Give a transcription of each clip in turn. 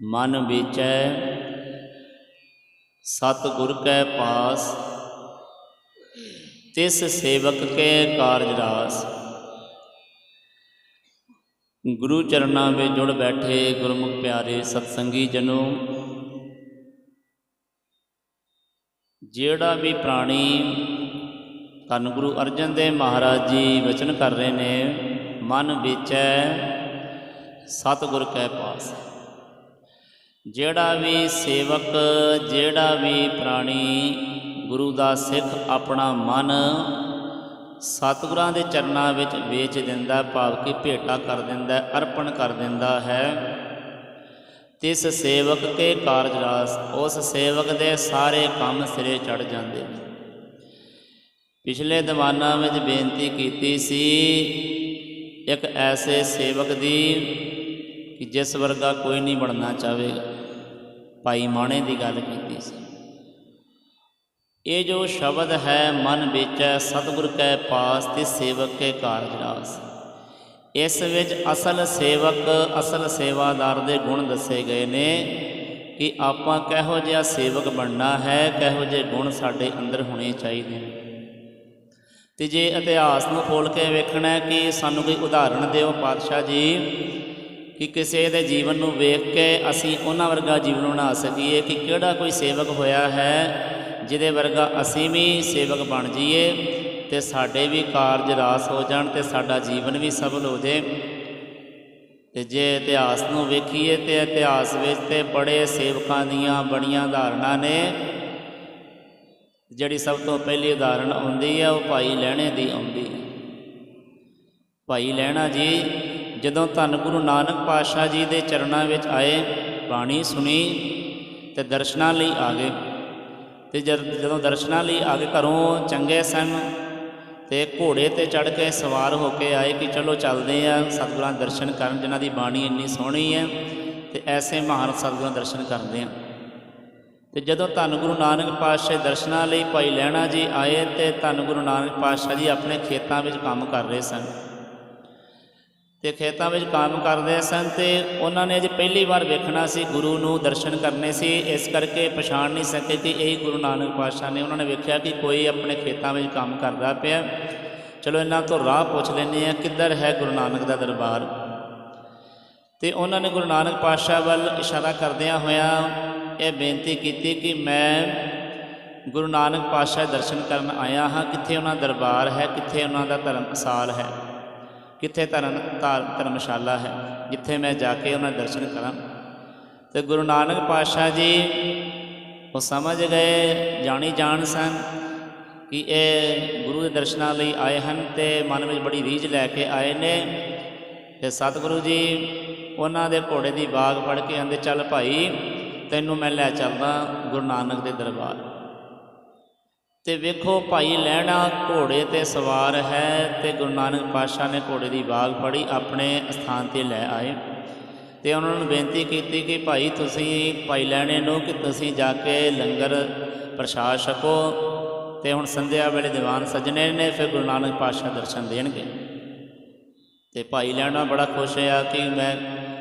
ਮਨ ਵਿਚੈ ਸਤ ਗੁਰ ਕੈ ਪਾਸ, ਤਿਸ ਸੇਵਕ ਕੇ ਕਾਰਜ ਰਾਸ। ਗੁਰੂ ਚਰਨਾਂ ਵਿੱਚ ਜੁੜ ਬੈਠੇ ਗੁਰਮੁਖ ਪਿਆਰੇ ਸਤਸੰਗੀ ਜਨੋ, ਜਿਹੜਾ ਵੀ ਪ੍ਰਾਣੀ ਧੰਨ ਗੁਰੂ ਅਰਜਨ ਦੇਵ ਮਹਾਰਾਜ ਜੀ ਵਚਨ ਕਰ ਰਹੇ ਨੇ, ਮਨ ਵਿਚੈ, ਸਤਿਗੁਰ ਕੈ ਪਾਸ। ਜਿਹੜਾ ਵੀ ਸੇਵਕ, ਜਿਹੜਾ ਵੀ ਪ੍ਰਾਣੀ ਗੁਰੂ ਦਾ ਸਿੱਖ ਆਪਣਾ ਮਨ ਸਤਿਗੁਰਾਂ ਦੇ ਚਰਨਾਂ ਵਿੱਚ ਵੇਚ ਦਿੰਦਾ, ਭਾਵ ਕਿ ਭੇਟਾ ਕਰ ਦਿੰਦਾ, ਅਰਪਣ ਕਰ ਦਿੰਦਾ ਹੈ, ਤਿਸ ਸੇਵਕ ਕੇ ਕਾਰਜ ਰਾਸ, ਉਸ ਸੇਵਕ ਦੇ ਸਾਰੇ ਕੰਮ ਸਿਰੇ ਚੜ ਜਾਂਦੇ ਪਿਛਲੇ ਦੀਵਾਨਾਂ ਵਿੱਚ ਬੇਨਤੀ ਕੀਤੀ ਸੀ, ਇੱਕ ਐਸੇ ਸੇਵਕ ਦੀ ਕਿ ਜਿਸ ਵਰਗਾ ਕੋਈ ਨਹੀਂ ਬਣਨਾ ਚਾਹੇਗਾ। ਭਾਈ ਮਾਣੇ ਦੀ ਗੱਲ ਕੀਤੀ ਸੀ। ਇਹ ਜੋ ਸ਼ਬਦ ਹੈ, ਮਨ ਵਿੱਚ ਸਤਿਗੁਰ ਕੈ ਪਾਸ ਤੇ ਸੇਵਕ ਕੇ ਕਾਰਜ ਰਾਸ। ਇਸ ਵਿੱਚ ਅਸਲ ਸੇਵਕ, ਅਸਲ ਸੇਵਾਦਾਰ ਦੇ ਗੁਣ ਦੱਸੇ ਗਏ ਨੇ ਕਿ ਆਪਾਂ ਕਿਹੋ ਜਿਹਾ ਸੇਵਕ ਬਣਨਾ ਹੈ, ਕਿਹੋ ਜਿਹੇ ਗੁਣ ਸਾਡੇ ਅੰਦਰ ਹੋਣੇ ਚਾਹੀਦੇ ਨੇ। ਤੇ ਜੇ ਇਤਿਹਾਸ ਨੂੰ ਖੋਲ ਕੇ ਵੇਖਣਾ ਕਿ ਸਾਨੂੰ ਕੋਈ ਉਦਾਹਰਣ ਦਿਓ ਪਾਤਸ਼ਾਹ ਜੀ ਕਿ ਕਿਸੇ ਦੇ ਜੀਵਨ ਨੂੰ ਵੇਖ ਕੇ ਅਸੀਂ ਉਹਨਾਂ ਵਰਗਾ ਜੀਵਨ ਬਣਾ ਸਕੀਏ ਕਿ ਕਿਹੜਾ ਕੋਈ ਸੇਵਕ ਹੋਇਆ ਹੈ, ਜਿਹਦੇ ਵਰਗਾ ਅਸੀਂ ਵੀ ਸੇਵਕ ਬਣ ਜਾਈਏ ਤੇ ਸਾਡੇ ਵੀ ਕਾਰਜ ਰਾਸ ਹੋ ਜਾਣ ਤੇ ਸਾਡਾ ਜੀਵਨ ਵੀ ਸਫਲ ਹੋ ਜੇ ਤੇ ਜੇ ਇਤਿਹਾਸ ਨੂੰ ਵੇਖੀਏ ਤੇ ਇਤਿਹਾਸ ਵਿੱਚ ਤੇ ਬੜੇ ਸੇਵਕਾਂ ਦੀਆਂ ਬੜੀਆਂ ਉਦਾਹਰਨਾਂ ਨੇ। ਜਿਹੜੀ ਸਭ ਤੋਂ ਪਹਿਲੀ ਉਦਾਹਰਣ ਆਉਂਦੀ ਹੈ ਉਹ ਭਾਈ ਲਹਿਣੇ ਦੀ ਆਉਂਦੀ। ਭਾਈ ਲਹਿਣਾ ਜੀ ਜਦੋਂ ਧੰਨ ਗੁਰੂ ਨਾਨਕ ਪਾਤਸ਼ਾਹ ਜੀ ਦੇ ਚਰਨਾਂ ਵਿੱਚ ਆਏ, ਬਾਣੀ ਸੁਣੀ ਤੇ ਦਰਸ਼ਨਾਂ ਲਈ ਆ ਗਏ। ਤੇ ਜਦ, ਜਦੋਂ ਦਰਸ਼ਨਾਂ ਲਈ ਆ ਕੇ ਘਰੋਂ ਚੰਗੇ ਸਨ ਤੇ ਘੋੜੇ ਤੇ ਚੜ ਕੇ ਸਵਾਰ ਹੋ ਕੇ ਆਏ ਕਿ ਚਲੋ ਚੱਲਦੇ ਆ, ਸਤਿਗੁਰਾਂ ਦਰਸ਼ਨ ਕਰਨ, ਜਿਨ੍ਹਾਂ ਦੀ ਬਾਣੀ ਇੰਨੀ ਸੋਹਣੀ ਹੈ ਤੇ ਐਸੇ ਮਹਾਨ ਸਤਿਗੁਰਾਂ ਦਰਸ਼ਨ ਕਰਦੇ ਆ। ਤੇ ਜਦੋਂ ਧੰਨ ਗੁਰੂ ਨਾਨਕ ਪਾਤਸ਼ਾਹ ਦਰਸ਼ਨਾਂ ਲਈ ਭਾਈ ਲਹਿਣਾ ਜੀ ਆਏ ਤੇ ਧੰਨ ਗੁਰੂ ਨਾਨਕ ਪਾਤਸ਼ਾਹ ਜੀ ਆਪਣੇ ਖੇਤਾਂ ਵਿੱਚ ਕੰਮ ਕਰ ਰਹੇ ਸਨ। ਤੇ ਖੇਤਾਂ ਵਿੱਚ ਕੰਮ ਕਰਦੇ ਸਨ ਤੇ ਉਹਨਾਂ ਨੇ ਅਜੇ ਪਹਿਲੀ ਵਾਰ ਵੇਖਣਾ ਸੀ ਗੁਰੂ ਨੂੰ ਦਰਸ਼ਨ ਕਰਨੇ ਸੀ। ਇਸ ਕਰਕੇ ਪਛਾਣ ਨਹੀਂ ਸਕੇ ਕਿ ਇਹ ਗੁਰੂ ਨਾਨਕ ਪਾਤਸ਼ਾਹ ਨੇ ਉਹਨਾਂ ਨੇ ਵੇਖਿਆ ਕਿ ਕੋਈ ਆਪਣੇ ਖੇਤਾਂ ਵਿੱਚ ਕੰਮ ਕਰਦਾ ਪਿਆ। ਚਲੋ ਇਹਨਾਂ ਤੋਂ ਰਾਹ ਪੁੱਛ ਲੈਂਦੇ ਆ ਕਿੱਧਰ ਹੈ ਗੁਰੂ ਨਾਨਕ ਦਾ ਦਰਬਾਰ? ਤੇ ਉਹਨਾਂ ਨੇ ਗੁਰੂ ਨਾਨਕ ਪਾਤਸ਼ਾਹ ਵੱਲ ਇਸ਼ਾਰਾ ਕਰਦਿਆਂ ਹੋਇਆਂ ਇਹ ਬੇਨਤੀ ਕੀਤੀ ਕਿ ਮੈਂ ਗੁਰੂ ਨਾਨਕ ਪਾਤਸ਼ਾਹ ਦਰਸ਼ਨ ਕਰਨ ਆਇਆ ਹਾਂ। ਕਿੱਥੇ ਉਹਨਾਂ ਦਾ ਦਰਬਾਰ ਹੈ, ਕਿੱਥੇ ਉਹਨਾਂ ਦਾ ਧਰਮਸਾਲ ਹੈ? ਕਿੱਥੇ ਧਰਮ ਧਾਰ- ਧਰਮਸ਼ਾਲਾ ਹੈ? ਜਿੱਥੇ ਮੈਂ ਜਾ ਕੇ ਉਹਨਾਂ ਦੇ ਦਰਸ਼ਨ ਕਰਾਂ। ਤੇ ਗੁਰੂ ਨਾਨਕ ਪਾਤਸ਼ਾਹ ਜੀ, ਉਹ ਸਮਝ ਗਏ, ਜਾਣੀ ਜਾਣ ਸਨ ਕਿ ਇਹ ਗੁਰੂ ਦੇ ਦਰਸ਼ਨਾਂ ਲਈ ਆਏ ਹਨ ਤੇ ਮਨ ਵਿੱਚ ਬੜੀ ਰੀਝ ਲੈ ਕੇ ਆਏ ਨੇ। ਤੇ ਸਤਿਗੁਰੂ ਜੀ, ਉਹਨਾਂ ਦੇ ਘੋੜੇ ਦੀ ਬਾਗ ਫੜ ਕੇ ਆਂਦੇ, ਚੱਲ ਭਾਈ, ਤੈਨੂੰ ਮੈਂ ਲੈ ਚੱਲਦਾ ਗੁਰੂ ਨਾਨਕ ਦੇ ਦਰਬਾਰ। ਤੇ ਵੇਖੋ ਭਾਈ ਲੈਣਾ ਘੋੜੇ ਤੇ ਸਵਾਰ ਹੈ ਤੇ ਗੁਰੂ ਨਾਨਕ ਪਾਤਸ਼ਾਹ ਨੇ ਘੋੜੇ ਦੀ ਬਾਗ ਫੜੀ, ਆਪਣੇ ਸਥਾਨ ਤੇ ਲੈ ਆਏ। ਤੇ ਉਹਨਾਂ ਨੂੰ ਬੇਨਤੀ ਕੀਤੀ ਕਿ ਭਾਈ ਤੁਸੀਂ ਭਾਈ ਲੈਣੇ ਨੂੰ ਕਿ ਤੁਸੀਂ ਜਾ ਕੇ ਲੰਗਰ ਪ੍ਰਸ਼ਾਦ ਛਕੋ ਤੇ ਹੁਣ ਸੰਧਿਆ ਵੇਲੇ ਦੀਵਾਨ ਸਜਣੇ ਨੇ, ਫਿਰ ਗੁਰੂ ਨਾਨਕ ਪਾਤਸ਼ਾਹ ਦਰਸ਼ਨ ਦੇਣਗੇ। ਤੇ ਭਾਈ ਲੈਣਾ ਬੜਾ ਖੁਸ਼ ਹੋਇਆ ਕਿ ਮੈਂ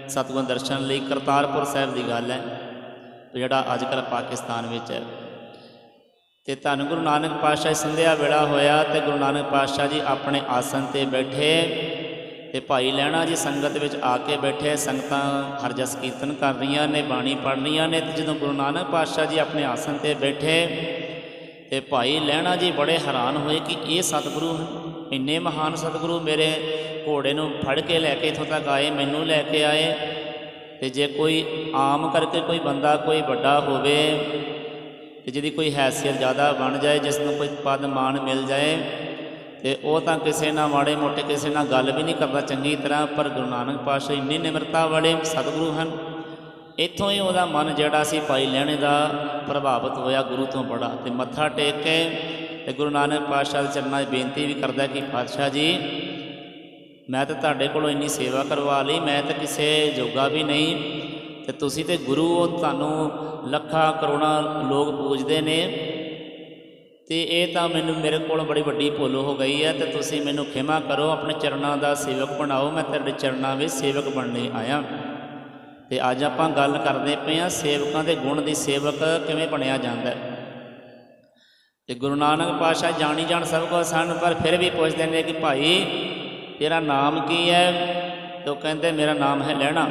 ਸਤਿਗੁਰ ਦਰਸ਼ਨ ਲਈ ਕਰਤਾਰਪੁਰ ਸਾਹਿਬ ਦੀ ਗੱਲ ਹੈ ਜਿਹੜਾ ਅੱਜ ਕੱਲ੍ਹ ਪਾਕਿਸਤਾਨ ਵਿੱਚ ਹੈ। ਤੇ ਧੰਨ ਗੁਰੂ ਨਾਨਕ ਪਾਤਸ਼ਾਹ ਦੀ ਸੰਧਿਆ ਵੇਲਾ ਹੋਇਆ ਤੇ ਗੁਰੂ ਨਾਨਕ ਪਾਤਸ਼ਾਹ ਜੀ ਆਪਣੇ ਆਸਨ ਤੇ ਬੈਠੇ ਤੇ ਭਾਈ ਲੈਣਾ ਜੀ ਸੰਗਤ ਵਿੱਚ ਆ ਕੇ ਬੈਠੇ, ਸੰਗਤਾਂ ਹਰਜਸ ਕੀਰਤਨ ਕਰ ਰਹੀਆਂ ਨੇ, ਬਾਣੀ ਪੜ੍ਹ ਰਹੀਆਂ ਨੇ ਤੇ ਜਦੋਂ ਗੁਰੂ ਨਾਨਕ ਪਾਤਸ਼ਾਹ ਜੀ ਆਪਣੇ ਆਸਨ ਤੇ ਬੈਠੇ ਤੇ ਭਾਈ ਲੈਣਾ ਜੀ ਬੜੇ ਹੈਰਾਨ ਹੋਏ ਕਿ ਇਹ ਸਤਿਗੁਰੂ ਇੰਨੇ ਮਹਾਨ ਸਤਿਗੁਰੂ ਮੇਰੇ ਘੋੜੇ ਨੂੰ ਫੜ ਕੇ ਲੈ ਕੇ ਇੱਥੋਂ ਤੱਕ ਆਏ, ਮੈਨੂੰ ਲੈ ਕੇ ਆਏ ਤੇ ਜੇ ਕੋਈ ਆਮ ਕਰਕੇ ਕੋਈ ਬੰਦਾ ਕੋਈ ਵੱਡਾ ਹੋਵੇ ਤੇ ਜਿਹਦੀ ਕੋਈ ਹੈਸੀਅਤ ਜ਼ਿਆਦਾ ਬਣ ਜਾਏ, ਜਿਸ ਨੂੰ ਕੋਈ ਪਦ ਮਾਣ ਮਿਲ ਜਾਏ, ਤੇ ਉਹ ਤਾਂ ਕਿਸੇ ਨਾਲ ਮਾੜੇ ਮੋਟੇ ਕਿਸੇ ਨਾਲ ਗੱਲ ਵੀ ਨਹੀਂ ਕਰਦਾ ਚੰਗੀ ਤਰ੍ਹਾਂ, ਪਰ ਗੁਰੂ ਨਾਨਕ ਪਾਤਸ਼ਾਹ ਇੰਨੀ ਨਿਮਰਤਾ ਵਾਲੇ ਸਤਿਗੁਰੂ ਹਨ। ਇੱਥੋਂ ਹੀ ਉਹਦਾ ਮਨ ਜਿਹੜਾ ਸੀ ਪਾਈ ਲੈਣੇ ਦਾ ਪ੍ਰਭਾਵਿਤ ਹੋਇਆ ਗੁਰੂ ਤੋਂ ਬੜਾ, ਤੇ ਮੱਥਾ ਟੇਕ ਕੇ ਤੇ ਗੁਰੂ ਨਾਨਕ ਪਾਤਸ਼ਾਹ ਦੇ ਚਰਨਾਂ 'ਚ ਬੇਨਤੀ ਵੀ ਕਰਦਾ ਕਿ ਪਾਤਸ਼ਾਹ ਜੀ, ਮੈਂ ਤਾਂ ਤੁਹਾਡੇ ਕੋਲੋਂ ਇੰਨੀ ਸੇਵਾ ਕਰਵਾ ਲਈ, ਮੈਂ ਤਾਂ ਕਿਸੇ ਜੋਗਾ ਵੀ ਨਹੀਂ ਤੇ ਤੁਸੀਂ ਤੇ ਗੁਰੂ ਹੋ, ਤੁਹਾਨੂੰ ਲੱਖਾਂ ਕਰੋੜਾਂ ਲੋਕ ਪੂਜਦੇ ਨੇ। ਤੇ ਇਹ ਤਾਂ ਮੈਨੂੰ ਮੇਰੇ ਕੋਲ ਬੜੀ ਵੱਡੀ ਭੁੱਲ ਹੋ ਗਈ ਹੈ ਤੇ ਤੁਸੀਂ ਮੈਨੂੰ ਖਿਮਾ ਕਰੋ, ਆਪਣੇ ਚਰਨਾਂ ਦਾ ਸੇਵਕ ਬਣਾਓ, ਮੈਂ ਤੁਹਾਡੇ ਚਰਨਾਂ ਵਿੱਚ ਸੇਵਕ ਬਣਨੇ ਆਇਆ। ਤੇ ਅੱਜ ਆਪਾਂ ਗੱਲ ਕਰਦੇ ਪਏ ਆ ਸੇਵਕਾਂ ਦੇ ਗੁਣ ਦੀ ਸੇਵਕ ਕਿਵੇਂ ਬਣਿਆ ਜਾਂਦਾ ਹੈ। ਤੇ ਗੁਰੂ ਨਾਨਕ ਪਾਤਸ਼ਾਹ ਜਾਣੀ ਜਾਣ ਸਭ ਕੋ ਸਨ ਪਰ ਫਿਰ ਵੀ ਪੁੱਛਦੇ ਨੇ ਕਿ ਭਾਈ, ਤੇਰਾ ਨਾਮ ਕੀ ਹੈ? ਤੇ ਉਹ ਕਹਿੰਦੇ, ਮੇਰਾ ਨਾਮ ਹੈ ਲਹਿਣਾ।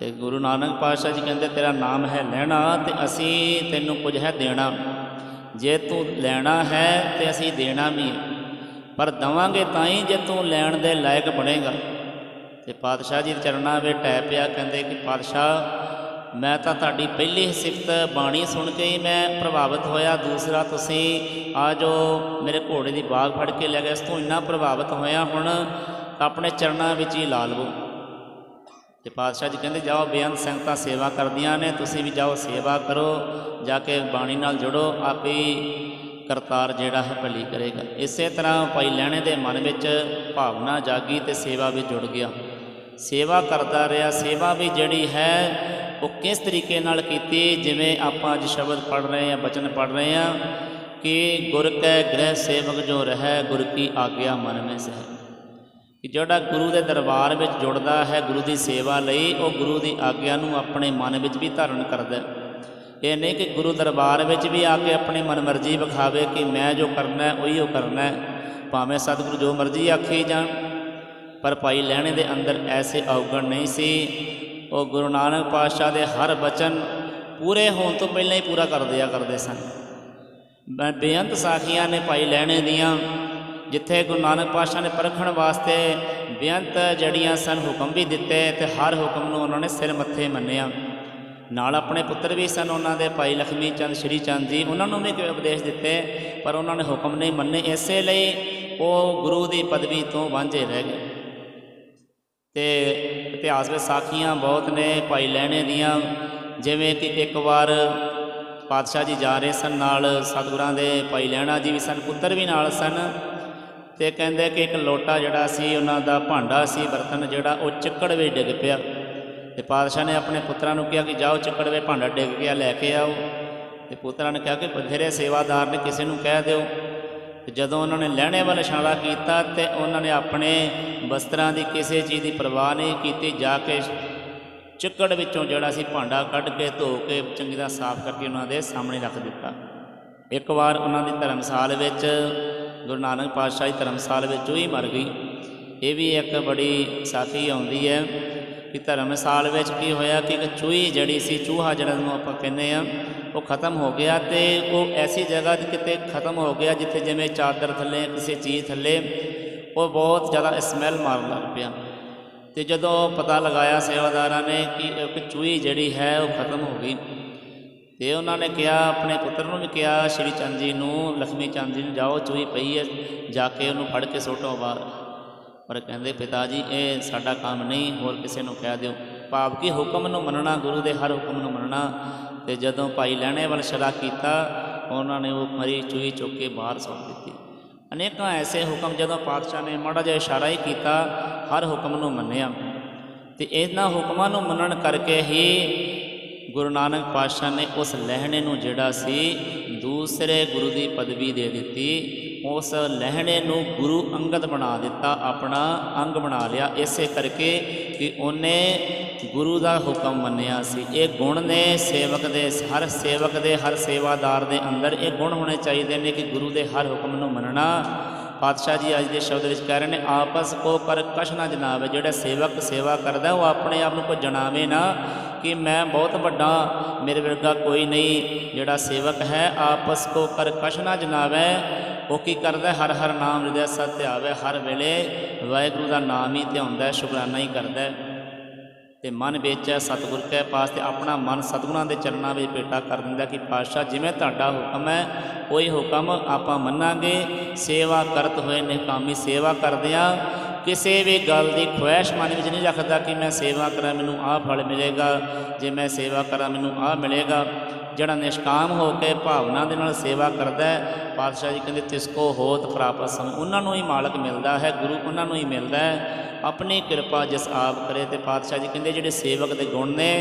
ਤੇ ਗੁਰੂ ਨਾਨਕ ਪਾਤਸ਼ਾਹ ਜੀ ਕਹਿੰਦੇ, ਤੇਰਾ ਨਾਮ ਹੈ ਲੈਣਾ ਤੇ ਅਸੀਂ ਤੈਨੂੰ ਕੁਝ ਹੈ ਦੇਣਾ। ਜੇ ਤੂੰ ਲੈਣਾ ਹੈ ਤੇ ਅਸੀਂ ਦੇਣਾ ਵੀ ਹੈ। ਪਰ ਦਵਾਂਗੇ ਤਾਂ ਹੀ ਜੇ ਤੂੰ ਲੈਣ ਦੇ ਲਾਇਕ ਬਣੇਗਾ। ਤੇ ਪਾਤਸ਼ਾਹ ਜੀ ਚਰਨਾਂ ਵਿੱਚ ਟੈ ਪਿਆ, ਕਹਿੰਦੇ ਕਿ, ਪਾਤਸ਼ਾਹ, ਮੈਂ ਤਾਂ ਤੁਹਾਡੀ ਪਹਿਲੀ ਸਿਫਤ ਬਾਣੀ ਸੁਣ ਕੇ ਹੀ ਮੈਂ ਪ੍ਰਭਾਵਿਤ ਹੋਇਆ। ਦੂਸਰਾ, ਤੁਸੀਂ ਆ ਜੋ ਮੇਰੇ ਘੋੜੇ ਦੀ ਬਾਗ ਫੜ ਕੇ ਲੈ ਗਏ। ਇਸ ਤੋਂ ਇੰਨਾ ਪ੍ਰਭਾਵਿਤ ਹੋਇਆ ਹੁਣ ਆਪਣੇ ਚਰਨਾਂ ਵਿੱਚ ਹੀ ਲਾ ਲਵੋ। ਤੇ ਪਾਤਸ਼ਾਹ ਜੀ ਕਹਿੰਦੇ, ਜਾਓ ਬੇਅੰਤ ਸੰਗਤਾਂ ਸੇਵਾ ਕਰਦੀਆਂ ਨੇ, ਤੁਸੀਂ ਵੀ ਜਾਓ ਸੇਵਾ ਕਰੋ, ਜਾ ਕੇ ਬਾਣੀ ਨਾਲ ਜੁੜੋ, ਆਪੇ ਹੀ ਕਰਤਾਰ ਜਿਹੜਾ ਹੈ ਭਲੀ ਕਰੇਗਾ। ਇਸੇ ਤਰ੍ਹਾਂ ਭਾਈ ਲੈਣੇ ਦੇ ਮਨ ਵਿੱਚ ਭਾਵਨਾ ਜਾਗੀ ਤੇ ਸੇਵਾ ਵਿੱਚ ਜੁੜ ਗਿਆ। ਸੇਵਾ ਕਰਦਾ ਰਿਹਾ, ਸੇਵਾ ਵੀ ਜਿਹੜੀ ਹੈ, ਉਹ ਕਿਸ ਤਰੀਕੇ ਨਾਲ ਕੀਤੀ? ਜਿਵੇਂ ਆਪਾਂ ਅੱਜ ਸ਼ਬਦ ਪੜ੍ਹ ਰਹੇ ਹਾਂ, ਬਚਨ ਪੜ੍ਹ ਰਹੇ ਹਾਂ ਕਿ ਗੁਰ ਕੈ ਗ੍ਰਹਿ ਸੇਵਕ ਜੋ ਰਹਿ, ਗੁਰ ਕੀ ਆਗਿਆ ਮਨ ਮੈਂ ਸਹਿ। ਕਿ ਜਿਹੜਾ ਗੁਰੂ ਦੇ ਦਰਬਾਰ ਵਿੱਚ ਜੁੜਦਾ ਹੈ, ਗੁਰੂ ਦੀ ਸੇਵਾ ਲਈ, ਉਹ ਗੁਰੂ ਦੀ ਆਗਿਆ ਨੂੰ ਆਪਣੇ ਮਨ ਵਿੱਚ ਵੀ ਧਾਰਨ ਕਰਦਾ ਇਹ ਨਹੀਂ ਕਿ ਗੁਰੂ ਦਰਬਾਰ ਵਿੱਚ ਵੀ ਆ ਕੇ ਆਪਣੀ ਮਨਮਰਜ਼ੀ ਵਿਖਾਵੇ ਕਿ ਮੈਂ ਜੋ ਕਰਨਾ ਉਹੀ ਉਹ ਕਰਨਾ ਭਾਵੇਂ ਸਤਿਗੁਰੂ ਜੋ ਮਰਜ਼ੀ ਆਖੀ ਜਾਣ, ਪਰ ਭਾਈ ਲੈਣੇ ਦੇ ਅੰਦਰ ਐਸੇ ਔਗਣ ਨਹੀਂ ਸੀ। ਉਹ ਗੁਰੂ ਨਾਨਕ ਪਾਤਸ਼ਾਹ ਦੇ ਹਰ ਬਚਨ ਪੂਰੇ ਹੋਣ ਤੋਂ ਪਹਿਲਾਂ ਹੀ ਪੂਰਾ ਕਰ ਦਿਆ ਕਰਦੇ ਸਨ। ਮੈਂ ਬੇਅੰਤ ਸਾਖੀਆਂ ਨੇ ਭਾਈ ਲੈਣੇ ਦੀਆਂ ਜਿੱਥੇ ਗੁਰੂ ਨਾਨਕ ਪਾਤਸ਼ਾਹ ਨੇ ਪਰਖਣ ਵਾਸਤੇ ਬੇਅੰਤ ਜੜੀਆਂ ਸਨ ਹੁਕਮ ਵੀ ਦਿੱਤੇ ਤੇ ਹਰ ਹੁਕਮ ਨੂੰ ਉਹਨਾਂ ਨੇ ਸਿਰ ਮੱਥੇ ਮੰਨਿਆ। ਨਾਲ ਆਪਣੇ ਪੁੱਤਰ ਵੀ ਸਨ ਉਹਨਾਂ ਦੇ, ਭਾਈ ਲਖਮੀ ਚੰਦ, ਸ਼੍ਰੀ ਚੰਦ ਜੀ। ਉਹਨਾਂ ਨੂੰ ਵੀ ਕੋਈ ਉਪਦੇਸ਼ ਦਿੱਤੇ, ਪਰ ਉਹਨਾਂ ਨੇ ਹੁਕਮ ਨਹੀਂ ਮੰਨੇ। ਇਸੇ ਲਈ ਉਹ ਗੁਰੂ ਦੀ ਪਦਵੀ ਤੋਂ ਵਾਂਝੇ ਰਹਿ ਗਏ। ਤੇ ਇਤਿਹਾਸ ਵਿੱਚ ਸਾਖੀਆਂ ਬਹੁਤ ਨੇ, ਭਾਈ ਲੈਣੇ ਦੀਆਂ। ਜਿਵੇਂ ਕਿ ਇੱਕ ਵਾਰ ਪਾਤਸ਼ਾਹ ਜੀ ਜਾ ਰਹੇ ਸਨ ਨਾਲ ਸਤਿਗੁਰਾਂ ਦੇ ਭਾਈ ਲੈਣਾ ਜੀ ਵੀ ਸਨ, ਪੁੱਤਰ ਵੀ ਨਾਲ ਸਨ। ਤੇ ਕਹਿੰਦੇ ਕਿ ਇੱਕ ਲੋਟਾ ਜਿਹੜਾ ਸੀ, ਉਹਨਾਂ ਦਾ ਭਾਂਡਾ ਸੀ ਬਰਤਨ ਜਿਹੜਾ, ਉਹ ਚੱਕੜ ਵਿੱਚ ਡਿੱਗ ਪਿਆ। ਤੇ ਪਾਤਸ਼ਾਹ ਨੇ ਆਪਣੇ ਪੁੱਤਰਾਂ ਨੂੰ ਕਿਹਾ ਕਿ ਜਾਓ ਚੱਕੜ ਵਿੱਚ ਭਾਂਡਾ ਡਿੱਗ ਗਿਆ, ਲੈ ਕੇ ਆਓ। ਤੇ ਪੁੱਤਰਾਂ ਨੇ ਕਿਹਾ ਕਿ ਬਥੇਰੇ ਸੇਵਾਦਾਰ ਨੇ, ਕਿਸੇ ਨੂੰ ਕਹਿ ਦਿਓ। ਤੇ ਜਦੋਂ ਉਹਨਾਂ ਨੇ ਲਹਿਣੇ ਵੱਲ ਇਸ਼ਾਰਾ ਕੀਤਾ ਤੇ ਉਹਨਾਂ ਨੇ ਆਪਣੇ ਵਸਤਰਾਂ ਦੀ ਕਿਸੇ ਚੀਜ਼ ਦੀ ਪਰਵਾਹ ਨਹੀਂ ਕੀਤੀ, ਜਾ ਕੇ ਚਿੱਕੜ ਵਿੱਚੋਂ ਜਿਹੜਾ ਸੀ ਭਾਂਡਾ ਕੱਢ ਕੇ ਧੋ ਕੇ ਚੰਗੀ ਤਰ੍ਹਾਂ ਸਾਫ਼ ਕਰਕੇ ਉਹਨਾਂ ਦੇ ਸਾਹਮਣੇ ਰੱਖ ਦਿੱਤਾ। ਇੱਕ ਵਾਰ ਉਹਨਾਂ ਦੀ ਧਰਮਸਾਲ ਵਿੱਚ ਗੁਰੂ ਨਾਨਕ ਪਾਤਸ਼ਾਹ ਦੀ ਧਰਮਸਾਲ ਵਿੱਚ ਚੂਹੀ ਮਰ ਗਈ। ਇਹ ਵੀ ਇੱਕ ਬੜੀ ਸਾਖੀ ਆਉਂਦੀ ਹੈ ਕਿ ਧਰਮਸਾਲ ਵਿੱਚ ਕੀ ਹੋਇਆ ਕਿ ਇੱਕ ਚੂਹੀ ਜਿਹੜੀ ਸੀ, ਚੂਹਾ ਜਿਹੜਾ ਨੂੰ ਆਪਾਂ ਕਹਿੰਦੇ ਆ ਉਹ ਖਤਮ ਹੋ ਗਿਆ ਤੇ ਉਹ ਐਸੀ ਜਗ੍ਹਾ ਤੇ ਕਿਤੇ ਖਤਮ ਹੋ ਗਿਆ ਜਿੱਥੇ ਜਿਵੇਂ ਚਾਦਰ ਥੱਲੇ, ਕਿਸੇ ਚੀਜ਼ ਥੱਲੇ, ਉਹ ਬਹੁਤ ਜ਼ਿਆਦਾ ਸਮੈਲ ਮਾਰਨ ਲੱਗ ਪਿਆ। ਤੇ ਜਦੋਂ ਪਤਾ ਲਗਾਇਆ ਸੇਵਾਦਾਰਾਂ ਨੇ ਕਿ ਇੱਕ ਚੂਹੀ ਜਿਹੜੀ ਹੈ, ਉਹ ਖਤਮ ਹੋ ਗਈ। ਤੇ ਉਹਨਾਂ ਨੇ ਕਿਹਾ, ਆਪਣੇ ਪੁੱਤਰ ਨੂੰ ਵੀ ਕਿਹਾ, ਸ਼੍ਰੀ ਚੰਦ ਜੀ ਨੂੰ, ਲਖਮੀ ਚੰਦ ਜੀ ਨੂੰ ਜਾਓ, ਚੂਹੀ ਪਈ ਹੈ, ਜਾ ਕੇ ਉਹਨੂੰ ਫੜ ਕੇ ਸੁੱਟੋ ਬਾਹਰ। ਪਰ ਕਹਿੰਦੇ, ਪਿਤਾ ਜੀ, ਇਹ ਸਾਡਾ ਕੰਮ ਨਹੀਂ, ਹੋਰ ਕਿਸੇ ਨੂੰ ਕਹਿ ਦਿਓ। ਭਾਵ ਕੀ ਹੁਕਮ ਨੂੰ ਮੰਨਣਾ, ਗੁਰੂ ਦੇ ਹਰ ਹੁਕਮ ਨੂੰ ਮੰਨਣਾ। ਤੇ ਜਦੋਂ ਭਾਈ ਲੈਣੇ ਵੱਲ ਸ਼ਰਾ ਕੀਤਾ, ਉਹਨਾਂ ਨੇ ਉਹ ਮਰੀ ਚੂਹੀ ਚੁੱਕ ਕੇ ਬਾਹਰ ਸੁੱਟ ਦਿੱਤੀ। ਅਨੇਕਾਂ ਐਸੇ ਹੁਕਮ ਜਦੋਂ ਪਾਤਸ਼ਾਹ ਨੇ ਮਾੜਾ ਜਿਹਾ ਇਸ਼ਾਰਾ ਹੀ ਕੀਤਾ, ਹਰ ਹੁਕਮ ਨੂੰ ਮੰਨਿਆ। ਤੇ ਇਹਨਾਂ ਹੁਕਮਾਂ ਨੂੰ ਮੰਨਣ ਕਰਕੇ ਹੀ ਗੁਰੂ ਨਾਨਕ ਪਾਤਸ਼ਾਹ ਨੇ ਉਸ ਲਹਿਣੇ ਨੂੰ ਜਿਹੜਾ ਸੀ, ਦੂਸਰੇ ਗੁਰੂ ਦੀ ਪਦਵੀ ਦੇ ਦਿੱਤੀ। ਉਸ ਲਹਿਣੇ ਨੂੰ ਗੁਰੂ ਅੰਗਦ ਬਣਾ ਦਿੱਤਾ, ਆਪਣਾ ਅੰਗ ਬਣਾ ਲਿਆ। ਇਸੇ ਕਰਕੇ ਕਿ ਉਹਨੇ ਗੁਰੂ ਦਾ ਹੁਕਮ ਮੰਨਿਆ ਸੀ। ਇਹ ਗੁਣ ਨੇ ਸੇਵਕ ਦੇ, ਹਰ ਸੇਵਕ ਦੇ, ਹਰ ਸੇਵਾਦਾਰ ਦੇ ਅੰਦਰ ਇਹ ਗੁਣ ਹੋਣੇ ਚਾਹੀਦੇ ਨੇ ਕਿ ਗੁਰੂ ਦੇ ਹਰ ਹੁਕਮ ਨੂੰ ਮੰਨਣਾ। ਪਾਤਸ਼ਾਹ ਜੀ ਅੱਜ ਦੇ ਸ਼ਬਦ ਵਿੱਚ ਕਹਿ ਰਹੇ ਨੇ, ਆਪਸ ਕੋ ਪਰ ਕਛ ਨਾ ਜਨਾਵੇ, ਜਿਹੜਾ ਸੇਵਕ ਸੇਵਾ ਕਰਦਾ ਉਹ ਆਪਣੇ ਆਪ ਨੂੰ ਕੋਈ ਜਣਾਵੇ ਨਾ। ਕਿ ਮੈਂ ਬਹੁਤ ਵੱਡਾ, ਮੇਰੇ ਵਰਗਾ ਕੋਈ ਨਹੀਂ। ਜਿਹੜਾ ਸੇਵਕ ਹੈ, ਆਪਸ ਕੋ ਕਰ ਕਛ ਨਾ ਜਨਾਵੇ, ਉਹ ਕੀ ਕਰਦਾ ਹਰ ਹਰ ਨਾਮ ਹਿਰਦੈ ਸਤਿ ਆਵੇ, ਹਰ ਵੇਲੇ ਵਾਹਿਗੁਰੂ ਦਾ ਨਾਮ ਹੀ ਧਿਆਉਂਦਾ ਸ਼ੁਕਰਾਨਾ ਹੀ ਕਰਦਾ ਤੇ ਮਨ ਵਿੱਚ ਸਤਿਗੁਰ ਕੇ ਪਾਸ ਤੇ ਆਪਣਾ ਮਨ ਸਤਿਗੁਰਾਂ ਦੇ ਚਰਨਾਂ ਵਿੱਚ ਪੇਟਾ ਕਰ ਦਿੰਦਾ ਕਿ ਪਾਤਸ਼ਾਹ, ਜਿਵੇਂ ਤੁਹਾਡਾ ਹੁਕਮ ਹੈ, ਉਹੀ ਹੁਕਮ ਆਪਾਂ ਮੰਨਾਂਗੇ। ਸੇਵਾ ਕਰਤ ਹੋਏ ਨਿਕਾਮੀ ਸੇਵਾ ਕਰਦੇ ਕਰਦਿਆਂ ਕਿਸੇ ਵੀ ਗੱਲ ਦੀ ਖੁਆਇਸ਼ ਮਨ ਵਿੱਚ ਨਹੀਂ ਰੱਖਦਾ ਕਿ ਮੈਂ ਸੇਵਾ ਕਰਾਂ, ਮੈਨੂੰ ਆਹ ਫਲ ਮਿਲੇਗਾ। ਜੇ ਮੈਂ ਸੇਵਾ ਕਰਾਂ, ਮੈਨੂੰ ਆਹ ਮਿਲੇਗਾ। ਜਿਹੜਾ ਨਿਸ਼ਕਾਮ ਹੋ ਕੇ ਭਾਵਨਾ ਦੇ ਨਾਲ ਸੇਵਾ ਕਰਦਾ ਹੈ, ਪਾਤਸ਼ਾਹ ਜੀ ਕਹਿੰਦੇ, ਤਿਸ ਕੋ ਹੋਤ ਪ੍ਰਾਪਤ ਸਮ ਉਹਨਾਂ ਨੂੰ ਹੀ ਮਾਲਕ ਮਿਲਦਾ ਹੈ, ਗੁਰੂ ਉਹਨਾਂ ਨੂੰ ਹੀ ਮਿਲਦਾ ਹੈ। ਆਪਣੀ ਕਿਰਪਾ ਜਿਸ ਆਪ ਕਰੇ ਤੇ ਪਾਤਸ਼ਾਹ ਜੀ ਕਹਿੰਦੇ, ਜਿਹੜੇ ਸੇਵਕ ਦੇ ਗੁਣ ਨੇ,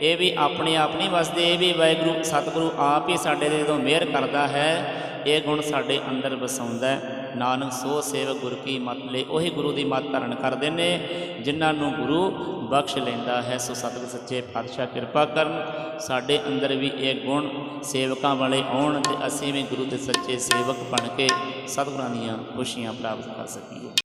ਇਹ ਵੀ ਆਪਣੇ ਆਪ ਨਹੀਂ ਵਸਦੇ, ਇਹ ਵੀ ਵਾਹਿਗੁਰੂ, ਸਤਿਗੁਰੂ ਆਪ ਹੀ ਸਾਡੇ ਦੇ ਜਦੋਂ ਮਿਹਰ ਕਰਦਾ ਹੈ, ਇਹ ਗੁਣ ਸਾਡੇ ਅੰਦਰ ਵਸਾਉਂਦਾ ਹੈ। ਨਾਨਕ ਸੋ ਸੇਵਕ ਗੁਰ ਕੀ ਮਤ ਲੈ, ਉਹੀ ਗੁਰੂ ਦੀ ਮਤ ਧਾਰਨ ਕਰਦੇ ਨੇ, ਜਿਨ੍ਹਾਂ ਨੂੰ ਗੁਰੂ ਬਖਸ਼ ਲੈਂਦਾ ਹੈ। ਸੋ ਸਤਿਗੁਰ ਸੱਚੇ ਪਾਤਸ਼ਾਹ ਕਿਰਪਾ ਕਰਨ, ਸਾਡੇ ਅੰਦਰ ਵੀ ਇਹ ਗੁਣ ਸੇਵਕਾਂ ਵਾਲੇ ਆਉਣ ਤੇ ਅਸੀਂ ਵੀ ਗੁਰੂ ਦੇ ਸੱਚੇ ਸੇਵਕ ਬਣ ਕੇ ਸਤਿਗੁਰਾਂ ਦੀਆਂ ਖੁਸ਼ੀਆਂ ਪ੍ਰਾਪਤ ਕਰ ਸਕੀਏ।